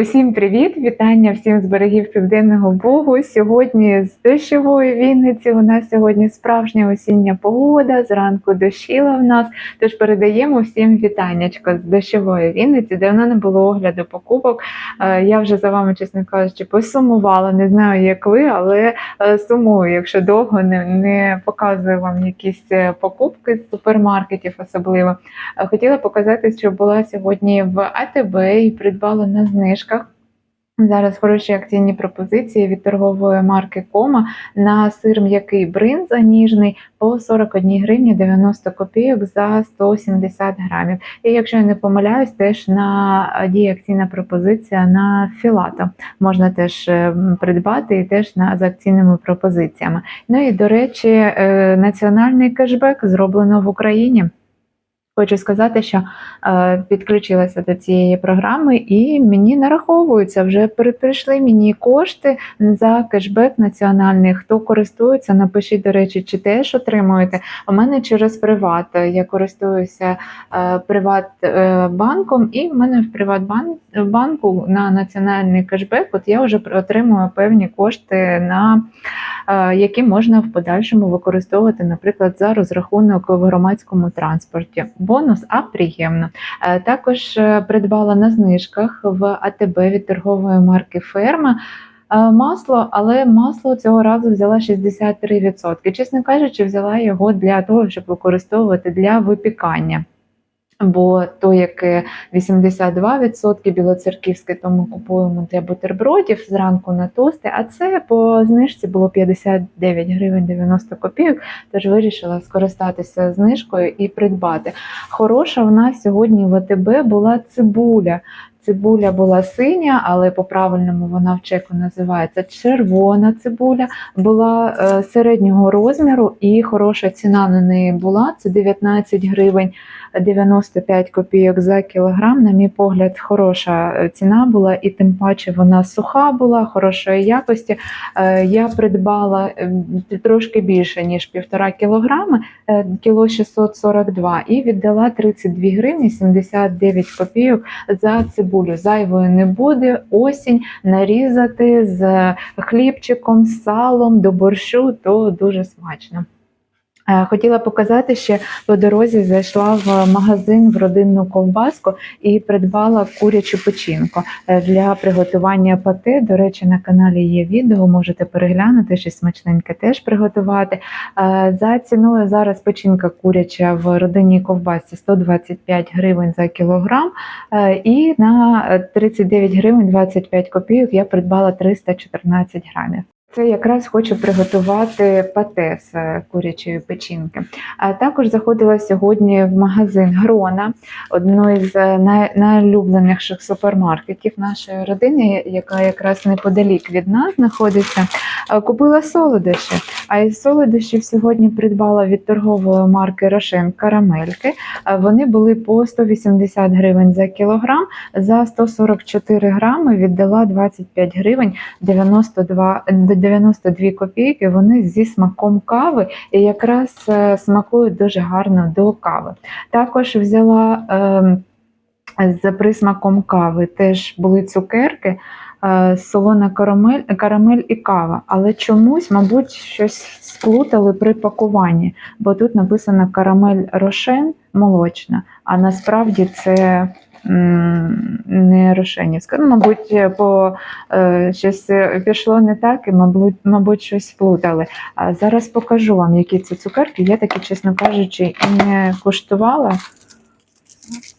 Усім привіт! Вітання всім з берегів Південного Бугу. Сьогодні з дощової Вінниці. У нас сьогодні справжня осіння погода. Зранку дощила в нас. Тож передаємо всім вітаннячко з дощової Вінниці. Давно не було огляду покупок. Е, Я вже за вами, чесно кажучи, посумувала. Не знаю, як ви, але е, сумую, якщо довго не, не показую вам якісь е, покупки з супермаркетів, особливо. Хотіла показати, що була сьогодні в АТБ і придбала на знижках. Зараз хороші акційні пропозиції від торгової марки Кома на сир м'який бринза ніжний по 41 гривні 90 копійок за 170 грамів. І якщо я не помиляюсь, теж на е, діє акційна пропозиція на філато. Можна теж е, придбати і теж на з акційними пропозиціями. Ну і до речі, е, національний кешбек зроблено в Україні. Хочу сказати, що е, підключилася до цієї програми, і мені нараховуються вже прийшли мені кошти за кешбек національний. Хто користується, напишіть, до речі, чи теж отримуєте. У мене через приват. Я користуюся е, приват е, і в мене в Приватбанку на національний кешбек. От я вже отримую певні кошти на е, які можна в подальшому використовувати, наприклад, за розрахунок в громадському транспорті. Бонус, а приємно. Е, Також е, придбала на знижках в АТБ від торгової марки Ферма. е, Масло, але масло цього разу взяла 63%. Чесно кажучи, взяла його для того, щоб використовувати для випікання. Бо то, яке 82% білоцерківське, то ми купуємо для бутербродів зранку на тости, а це по знижці було 59 гривень 90 копійок, тож вирішила скористатися знижкою і придбати. Хороша в нас сьогодні в АТБ була цибуля. Цибуля була синя, але по-правильному вона в чеку називається червона цибуля. Була е, середнього розміру і хороша ціна на неї була. Це 19 гривень 95 копійок за кілограм. На мій погляд, хороша е, ціна була, і тим паче вона суха була, хорошої якості. Е, Я придбала е, трошки більше ніж півтора кілограми, кіло 642, і віддала 32 гривні 79 копійок за цибулю. Зайвої не буде. Осінь нарізати з хлібчиком, салом до борщу, то дуже смачно. Е, Хотіла показати ще по дорозі зайшла в магазин в родинну ковбаску і придбала курячу печінку е, для приготування пати. До речі, на каналі є відео, можете переглянути, щось смачненьке теж приготувати. Е, За ціною зараз печінка куряча в родинній ковбасі 125 гривень за кілограм. І на 39 гривень 25 копійок я придбала 314 грамів. Це якраз хочу приготувати пате з е, курячої печінки. А також заходила сьогодні в магазин Грона, одної з е, найулюбленіших супермаркетів нашої родини, яка якраз неподалік від нас знаходиться. Е, Купила солодощі. А із солодощів сьогодні придбала від торгової марки Рошен карамельки. Вони були по 180 гривень за кілограм. За 144 грами віддала 25 гривень 92, 92 копійки. Вони зі смаком кави і якраз е, смакують дуже гарно до кави. Також взяла е, з присмаком кави теж були цукерки. е, Солона карамель, карамель і кава, але чомусь, мабуть, щось сплутали при пакуванні, бо тут написано карамель рошен молочна, а насправді це не рошенівська. Ну, мабуть, по е, щось пішло не так, і мабуть, мабуть, щось плутали. А зараз покажу вам, які це цукерки. Я таки, чесно кажучи, не куштувала.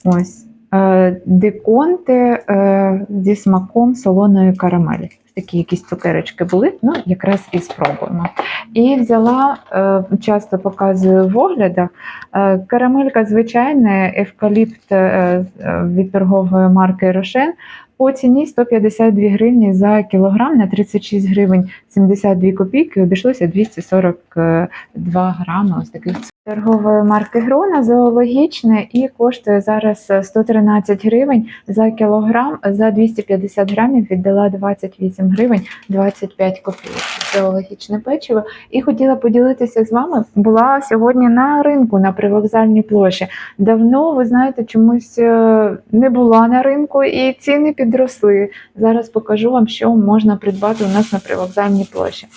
Ось. Е, Деконти е, зі смаком солоної карамелі. Такі якісь цукерочки були, ну якраз і спробуємо. І взяла, е, часто показую в оглядах, е, карамелька звичайна, евкаліпт е, від торгової марки Рошен по ціні 152 гривні за кілограм на 36 гривень 72 копійки обійшлося 242 грами ось таких торгової марки Грона зоологічне і коштує зараз е, 113 гривень за кілограм. За 250 грамів віддала 28 гривень 25 копійок. Зоологічне печиво. І хотіла поділитися з вами. Була сьогодні на ринку на привокзальній площі. Давно, ви знаєте, чомусь е, не була на ринку і ціни підросли. Зараз покажу вам, що можна придбати у нас на привокзальній площі.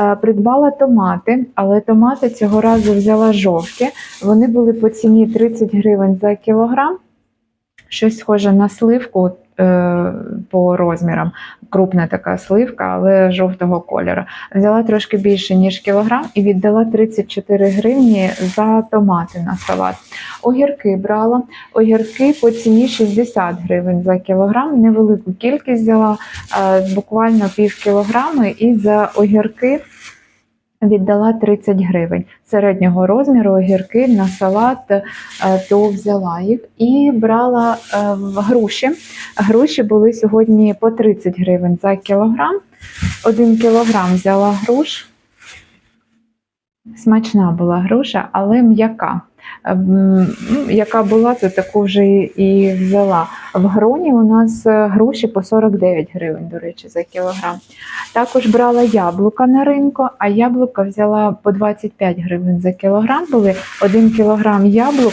Е, Придбала томати, але томати цього разу взяла жовті. Вони були по ціні 30 гривень за кілограм. Щось схоже на сливку е, по розмірам. Крупна така сливка, але жовтого кольору. Взяла трошки більше, ніж кілограм, і віддала 34 гривні за томати на салат. Огірки брала. Огірки по ціні 60 гривень за кілограм. Невелику кількість взяла, е, буквально пів кілограми, і за огірки віддала 30 гривень середнього розміру огірки на салат, е, то взяла їх і брала е, груші. Груші були сьогодні по 30 гривень за кілограм. Один кілограм взяла груш. Смачна була груша, але м'яка. Ем, ну, Яка була, то таку вже і взяла. В гроні у нас е, груші по 49 гривень, до речі, за кілограм. Також брала яблука на ринку, а яблука взяла по 25 гривень за кілограм. Були один кілограм яблук.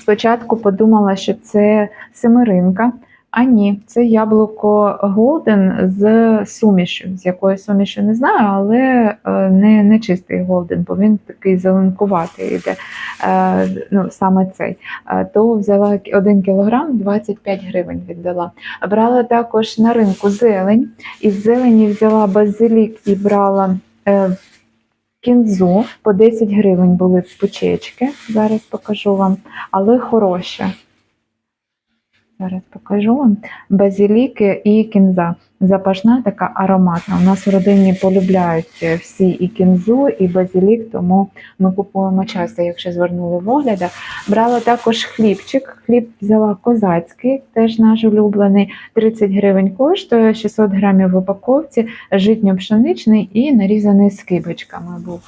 Спочатку подумала, що це семеринка. А ні, це яблуко Голден з сумішю. З якою сумішю не знаю, але е, не, не чистий Голден, бо він такий зеленкуватий йде. Е, ну, саме цей. Е, То взяла 1 кілограм 25 гривень віддала. Брала також на ринку зелень. Із зелені взяла базилік і брала. Кінзу по 10 гривень були пучечки. Зараз покажу вам, але хороші. Зараз покажу вам базиліки і кінза. Запашна така ароматна. У нас в родині полюбляють всі і кінзу, і базилік, тому ми купуємо часто, якщо звернули в оглядах. Брала також хлібчик. Хліб взяла козацький, теж наш улюблений. 30 гривень коштує, 600 грамів в упаковці, житньо-пшеничний і нарізаний скибочками був.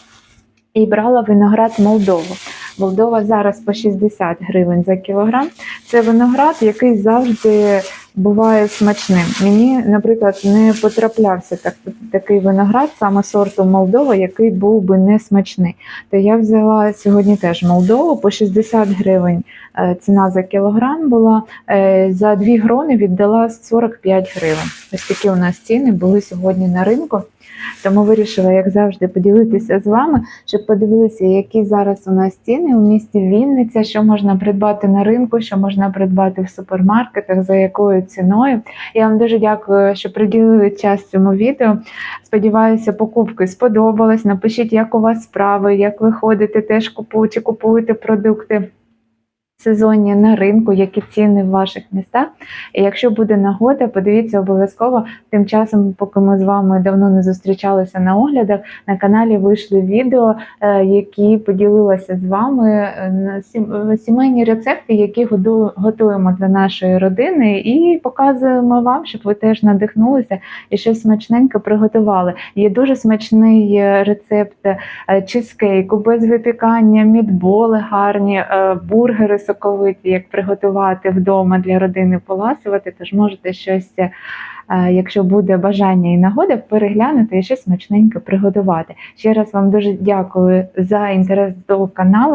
І брала виноград Молдову. Молдова зараз по 60 гривень за кілограм. Це виноград, який завжди буває смачним. Мені, наприклад, не потраплявся так, такий виноград, саме сорту Молдова, який був би не смачний. То я взяла сьогодні теж Молдову по 60 гривень. е, Ціна за кілограм була. Е, За дві грони віддала 45 гривень. Ось такі у нас ціни були сьогодні на ринку. Тому вирішила, як завжди, поділитися з вами, щоб подивилися, які зараз у нас ціни у місті Вінниця, що можна придбати на ринку, що можна придбати в супермаркетах, за якою ціною. Я вам дуже дякую, що приділили час цьому відео. Сподіваюся, покупки сподобались. Напишіть, як у вас справи, як ви ходите, теж купуєте, купуєте продукти. Сезонні на ринку, які ціни в ваших містах. І якщо буде нагода, подивіться обов'язково. Тим часом, поки ми з вами давно не зустрічалися на оглядах, на каналі вийшли відео, е, які поділилася з вами е, на е, сімейні рецепти, які готуємо для нашої родини, і показуємо вам, щоб ви теж надихнулися і щось смачненьке приготували. Є дуже смачний рецепт чизкейку без випікання, мідболи гарні, бургери соковиті, як приготувати вдома для родини, поласувати. Тож можете щось, е, якщо буде бажання і нагода, переглянути і щось смачненьке приготувати. Ще раз вам дуже дякую за інтерес до каналу.